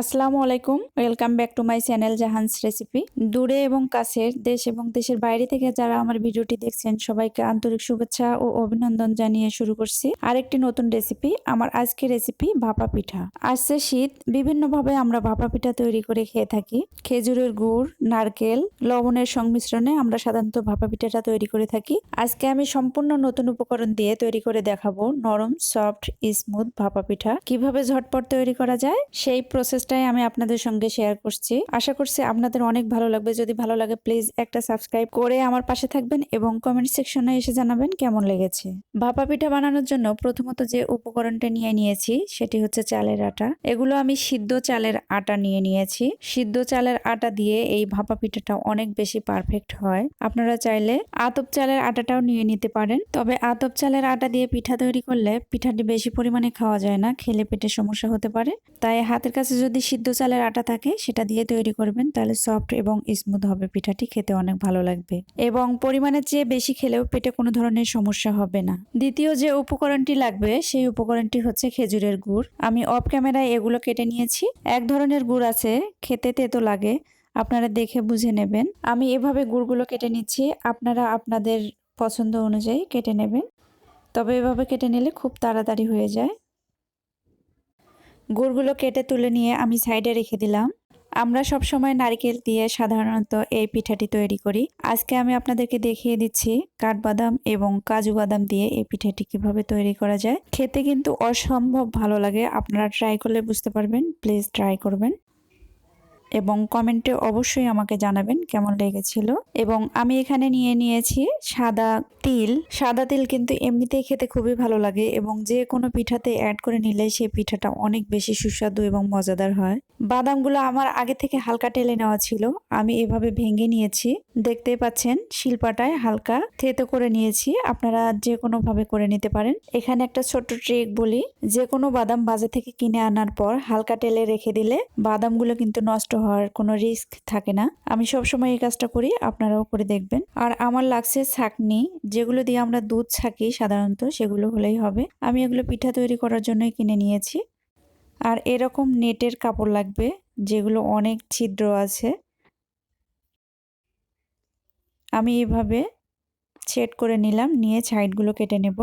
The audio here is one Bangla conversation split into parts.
আসসালামু আলাইকুম। Welcome back to my channel Jahan's recipe দূরে এবং কাছের দেশ এবং দেশের বাইরে থেকে যারা আমার ভিডিওটি দেখছেন, সবাইকে আন্তরিক শুভেচ্ছা ও অভিনন্দন জানিয়ে শুরু করছি। আরেকটি নতুন রেসিপি আমার আজকের রেসিপি ভাপা পিঠা। আসছে শীত, বিভিন্নভাবে আমরা ভাপা পিঠা তৈরি করে খেয়ে থাকি। খেজুরের গুড়, নারকেল, লবণের সংমিশ্রণে আমরা সাধারণত ভাপা পিঠাটা তৈরি করে থাকি। আজকে আমি সম্পূর্ণ নতুন উপকরণ দিয়ে তৈরি করে দেখাবো নরম সফট স্মুথ ভাপা পিঠা। কীভাবে ঝটপট তৈরি করা যায়, সেই প্রসেসটাই আমি আপনাদের সঙ্গে শেয়ার করছি। আশা করছি আপনাদের অনেক ভালো লাগবে। যদি ভালো লাগে প্লিজ একটা সাবস্ক্রাইব করে আমার পাশে থাকবেন এবং কমেন্ট সেকশনে এসে জানাবেন কেমন লেগেছে। ভাপা পিঠা বানানোর জন্য প্রথমত যে উপকরণটা নিয়ে নিয়েছি, সেটি হচ্ছে চালের আটা। এগুলো আমি সিদ্ধ চালের আটা নিয়ে নিয়েছি। সিদ্ধ চালের আটা দিয়ে এই ভাপা পিঠাটা অনেক বেশি পারফেক্ট হয়। আপনারা চাইলে আতপ চালের আটাটাও নিয়ে নিতে পারেন। তবে আতপ চালের আটা দিয়ে পিঠা তৈরি করলে পিঠাটি বেশি পরিমাণে খাওয়া যায় না, খেলে পেটে সমস্যা হতে পারে। তাই হাতের কাছে যদি সিদ্ধ চালের আটা থাকে, সেটা দিয়ে তৈরি করবেন, তাহলে সফট এবং স্মুথ হবে পিঠাটি, খেতে অনেক ভালো লাগবে। এবং পরিমাণের চেয়ে বেশি খেলেও পেটে কোনো ধরনের সমস্যা হবে না। দ্বিতীয় যে উপকরণটি লাগবে, সেই উপকরণটি হচ্ছে খেজুরের গুড়। আমি অফ ক্যামেরায় এগুলো কেটে নিয়েছি। এক ধরনের গুড় আছে, খেতে তেতো লাগে, আপনারা দেখে বুঝে নেবেন। আমি এভাবে গুড়গুলো কেটে নিচ্ছি, আপনারা আপনাদের পছন্দ অনুযায়ী কেটে নেবেন। তবে এভাবে কেটে নিলে খুব তাড়াতাড়ি হয়ে যায়। গুড়গুলো কেটে তুলে নিয়ে আমি সাইডে রেখে দিলাম। আমরা সব সময় নারকেল দিয়ে সাধারণত এই পিঠাটি তৈরি করি। আজকে আমি আপনাদেরকে দেখিয়ে দিচ্ছি কাঠবাদাম এবং কাজু বাদাম দিয়ে এই পিঠাটি কীভাবে তৈরি করা যায়। খেতে কিন্তু অসম্ভব ভালো লাগে। আপনারা ট্রাই করলে বুঝতে পারবেন। প্লিজ ট্রাই করবেন। এবং কমেন্টে অবশ্যই আমাকে জানাবেন কেমন লেগেছিল। এবং আমি এখানে নিয়ে নিয়েছি সাদা তিল। সাদা তিল কিন্তু এমনিতেই খেতে খুবই ভালো লাগে এবং যে কোনো পিঠাতে অ্যাড করে নিলে সেই পিঠাটা অনেক বেশি সুস্বাদু এবং মজাদার হয়। বাদামগুলো আমার আগে থেকে হালকা টেলে নেওয়া ছিল। আমি এভাবে ভেঙে নিয়েছি। দেখতেই পাচ্ছেন শিল্পাটায় হালকা থেতো করে নিয়েছি। আপনারা যে কোনো ভাবে করে নিতে পারেন। এখানে একটা ছোট্ট ট্রিক বলি। যে কোনো বাদাম বাজার থেকে কিনে আনার পর হালকা টেলে রেখে দিলে বাদামগুলো কিন্তু নষ্ট হওয়ার কোনো রিস্ক থাকে না। আমি সবসময় এই কাজটা করি, আপনারাও করে দেখবেন। আর আমার লাগছে ছাকনি, যেগুলো দিয়ে আমরা দুধ ছাকি সাধারণত, সেগুলো হলেই হবে। আমি এগুলো পিঠা তৈরি করার জন্যই কিনে নিয়েছি। আর এরকম নেটের কাপড় লাগবে, যেগুলো অনেক ছিদ্র আছে। আমি এভাবে সেট করে নিলাম, নিয়ে সাইডগুলো কেটে নেব।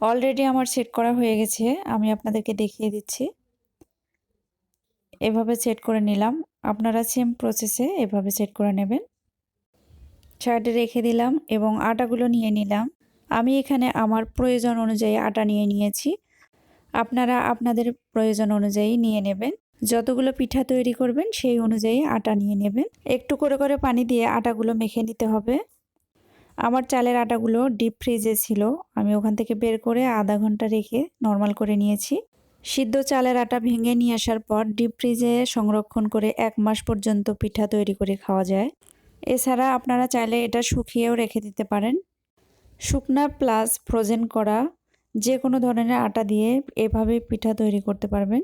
অলরেডি আমার সেট করা হয়ে গেছে, আমি আপনাদেরকে দেখিয়ে দিচ্ছি। এভাবে সেট করে নিলাম। আপনারা সেম প্রসেসে এভাবে সেট করে নেবেন। সাইডে রেখে দিলাম এবং আটাগুলো নিয়ে নিলাম। আমি এখানে আমার প্রয়োজন অনুযায়ী আটা নিয়ে নিয়েছি। আপনারা আপনাদের প্রয়োজন অনুযায়ী নিয়ে নেবেন। যতগুলো পিঠা তৈরি করবেন সেই অনুযায়ী আটা নিয়ে নেবেন। একটু করে করে পানি দিয়ে আটাগুলো মেখে নিতে হবে। আমার চালের আটাগুলো ডিপ ফ্রিজে ছিল। আমি ওখান থেকে বের করে আধা ঘণ্টা রেখে নর্মাল করে নিয়েছি। সিদ্ধ চালের আটা ভেঙে নিয়ে আসার পর ডিপ ফ্রিজে সংরক্ষণ করে এক মাস পর্যন্ত পিঠা তৈরি করে খাওয়া যায়। এছাড়া আপনারা চাইলে এটা শুকিয়েও রেখে দিতে পারেন। শুকনা প্লাস ফ্রোজেন করা যে কোনো ধরনের আটা দিয়ে এভাবে পিঠা তৈরি করতে পারবেন।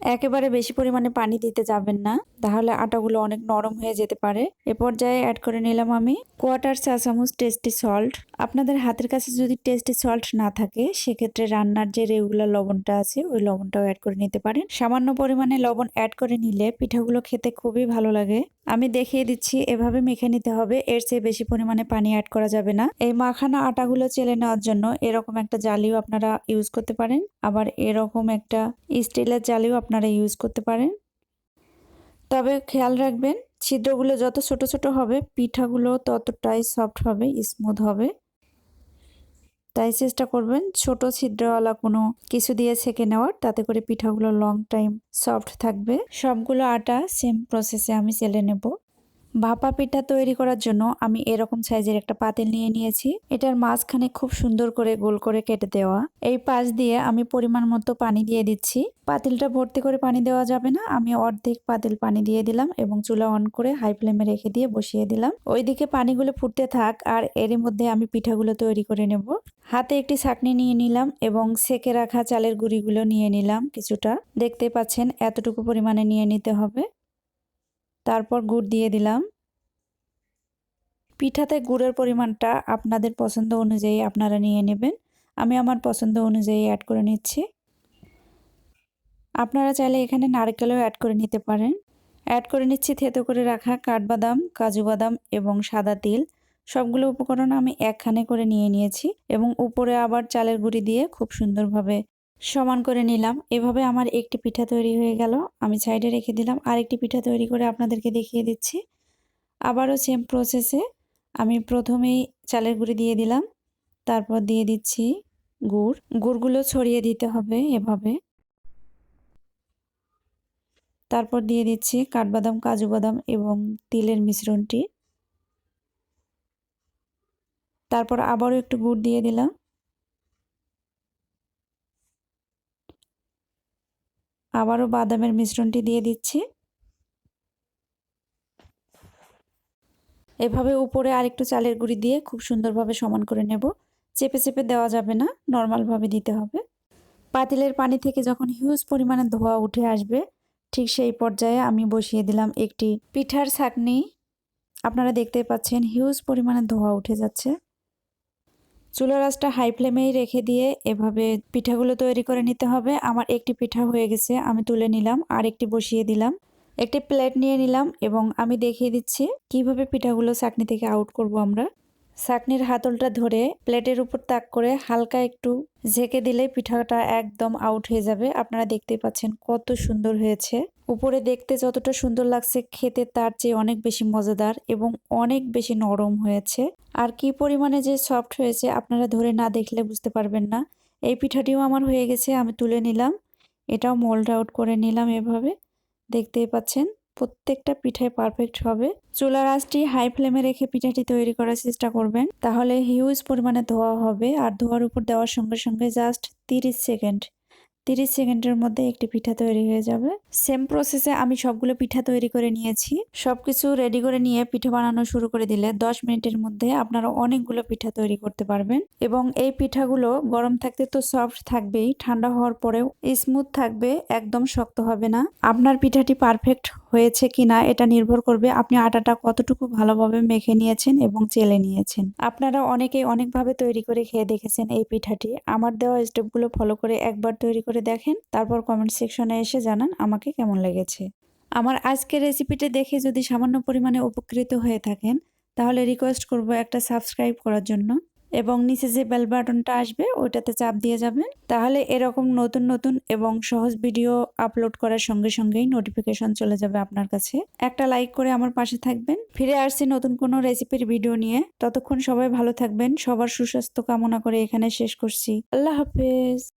একেবারে বেশি পরিমাণে পানি দিতে যাবেন না, তাহলে আটাগুলো অনেক নরম হয়ে যেতে পারে। এ পর্যায়ে অ্যাড করে নিলাম আমি কোয়াটার চা চামচ টেস্টি সল্ট আপনাদের হাতের কাছে যদি টেস্টি সল্ট না থাকে, সেক্ষেত্রে রান্নার যে রেগুলার লবণটা আছে, ওই লবণটাও অ্যাড করে নিতে পারেন। সামান্য পরিমাণে লবণ অ্যাড করে নিলে পিঠাগুলো খেতে খুবই ভালো লাগে। আমি দেখিয়ে দিচ্ছি, এভাবে মেখে নিতে হবে, এর চেয়ে বেশি পরিমাণে পানি অ্যাড করা যাবে না। এই মাখানা আটাগুলো চেলে নেওয়ার জন্য এরকম একটা জালিও আপনারা ইউজ করতে পারেন। আবার এরকম একটা স্টিলের জালিও আপনারা ইউজ করতে পারেন। তবে খেয়াল রাখবেন, ছিদ্রগুলো যত ছোট ছোট হবে, পিঠাগুলো ততটাই সফট হবে স্মুথ হবে। তাই চেষ্টা করবেন ছোট ছিদ্রওয়ালা কোনো কিছু দিয়ে ছেঁকে নেওয়ার, তাতে করে পিঠাগুলো লং টাইম সফট থাকবে। সবগুলো আটা সেম প্রসেসে আমি চেলে নেব। ভাপা পিঠা তৈরি করার জন্য আমি এরকম সাইজের একটা পাতিল নিয়ে নিয়েছি। এটার মাঝখানে খুব সুন্দর করে গোল করে কেটে দেওয়া। এই পাশ দিয়ে আমি পরিমাণ মতো পানি দিয়ে দিচ্ছি। পাতিলটা ভর্তি করে পানি দেওয়া যাবে না। আমি অর্ধেক পাতিল পানি দিয়ে দিলাম এবং চুলা অন করে হাই ফ্লেমে রেখে দিয়ে বসিয়ে দিলাম। ওইদিকে পানিগুলো ফুটতে থাক আর এরই মধ্যে আমি পিঠাগুলো তৈরি করে নেব। হাতে একটি ছাকনি নিয়ে নিলাম এবং সেকে রাখা চালের গুঁড়িগুলো নিয়ে নিলাম কিছুটা। দেখতে পাচ্ছেন, এতটুকু পরিমাণে নিয়ে নিতে হবে। তারপর গুড় দিয়ে দিলাম। পিঠাতে গুড়ের পরিমাণটা আপনাদের পছন্দ অনুযায়ী আপনারা নিয়ে নেবেন। আমি আমার পছন্দ অনুযায়ী অ্যাড করে নিচ্ছি। আপনারা চাইলে এখানে নারকেলও অ্যাড করে নিতে পারেন। অ্যাড করে নিচ্ছি থেতো করে রাখা কাঠবাদাম, কাজু বাদাম এবং সাদা তিল। সবগুলো উপকরণ আমি একখানে করে নিয়ে নিয়েছি এবং উপরে আবার চালের গুঁড়ি দিয়ে খুব সুন্দরভাবে সমান করে নিলাম। এভাবে আমার একটি পিঠা তৈরি হয়ে গেল। আমি সাইডে রেখে দিলাম। আরেকটি পিঠা তৈরি করে আপনাদেরকে দেখিয়ে দিচ্ছি। আবারও সেম প্রসেসে আমি প্রথমেই চালের গুঁড়ি দিয়ে দিলাম। তারপর দিয়ে দিচ্ছি গুড়। গুড়গুলো ছড়িয়ে দিতে হবে এভাবে। তারপর দিয়ে দিচ্ছি কাঠবাদাম, কাজু বাদাম এবং তিলের মিশ্রণটি। তারপর আবারও একটু গুড় দিয়ে দিলাম। আবারও বাদামের মিশ্রণটি দিয়ে দিচ্ছি। এভাবে উপরে আরেকটু চালের গুঁড়ি দিয়ে খুব সুন্দরভাবে সমান করে নেব। চেপে চেপে দেওয়া যাবে না, নর্মালভাবে দিতে হবে। পাতিলের পানি থেকে যখন হিউজ পরিমাণে ধোয়া উঠে আসবে, ঠিক সেই পর্যায়ে আমি বসিয়ে দিলাম একটি পিঠার ছাকনি। আপনারা দেখতে পাচ্ছেন হিউজ পরিমাণে ধোয়া উঠে যাচ্ছে। চুলার আঁচটা হাই ফ্লেমেই রেখে দিয়ে এভাবে পিঠাগুলো তৈরি করে নিতে হবে। আমার একটি পিঠা হয়ে গেছে, আমি তুলে নিলাম, আর একটি বসিয়ে দিলাম। একটি প্লেট নিয়ে নিলাম এবং আমি দেখিয়ে দিচ্ছি কীভাবে পিঠাগুলো চাকনি থেকে আউট করব আমরা। চাকনির হাতলটা ধরে প্লেটের উপর তাক করে হালকা একটু ঝেঁকে দিলে পিঠাটা একদম আউট হয়ে যাবে। আপনারা দেখতেই পাচ্ছেন কত সুন্দর হয়েছে। উপরে দেখতে যতটা সুন্দর লাগছে, খেতে তার চেয়ে অনেক বেশি মজাদার এবং অনেক বেশি নরম হয়েছে। আর কি পরিমাণে যে সফট হয়েছে, আপনারা ধরে না দেখলে বুঝতে পারবেন না। এই পিঠাটিও আমার হয়ে গেছে, আমি তুলে নিলাম। এটাও মোল্ড আউট করে নিলাম এভাবে। দেখতেই পাচ্ছেন, প্রত্যেকটা পিঠায় পারফেক্ট হবে। চুলার আঁচটি হাই ফ্লেমে রেখে পিঠাটি তৈরি করার চেষ্টা করবেন। তাহলে হিউজ পরিমাণে ধোয়া হবে। আর ধোয়ার উপর দেওয়ার সঙ্গে সঙ্গে জাস্ট তিরিশ সেকেন্ড তিরিশ সেকেন্ডের মধ্যে একটি পিঠা তৈরি হয়ে যাবে। সেম প্রসেসে আমি সবগুলো পিঠা তৈরি করে নিয়েছি। সব কিছু রেডি করে নিয়ে পিঠা বানানো শুরু করে দিলে দশ মিনিটের মধ্যে আপনারা অনেকগুলো পিঠা তৈরি করতে পারবেন। এবং এই পিঠাগুলো গরম থাকতে তো সফট থাকবেই, ঠান্ডা হওয়ার পরেও স্মুথ থাকবে, একদম শক্ত হবে না। আপনার পিঠাটি পারফেক্ট হয়েছে কিনা এটা নির্ভর করবে আপনি আটাটা কতটুকু ভালোভাবে মেখে নিয়েছেন এবং চেলে নিয়েছেন। আপনারা অনেকেই অনেকভাবে তৈরি করে খেয়ে দেখেছেন এই পিঠাটি। আমার দেওয়া স্টেপগুলো ফলো করে একবার তৈরি করে দেখেন, তারপর কমেন্ট সেকশনে এসে জানান আমাকে কেমন লেগেছে। আমার আজকের রেসিপিটা দেখে যদি সামান্য পরিমাণে উপকৃত হয়ে থাকেন, তাহলে রিকোয়েস্ট করব একটা সাবস্ক্রাইব করার জন্য। এবং নিচে যে বেল বাটনটা আসবে, ওইটাতে চাপ দিয়ে যাবেন। তাহলে এরকম নতুন নতুন এবং সহজ ভিডিও আপলোড করার সঙ্গে সঙ্গেই নোটিফিকেশন চলে যাবে আপনার কাছে। একটা লাইক করে আমার পাশে থাকবেন। ফিরে আসছি নতুন কোনো রেসিপির ভিডিও নিয়ে। ততক্ষণ সবাই ভালো থাকবেন। সবার সুস্বাস্থ্য কামনা করে এখানে শেষ করছি। আল্লাহ হাফেজ।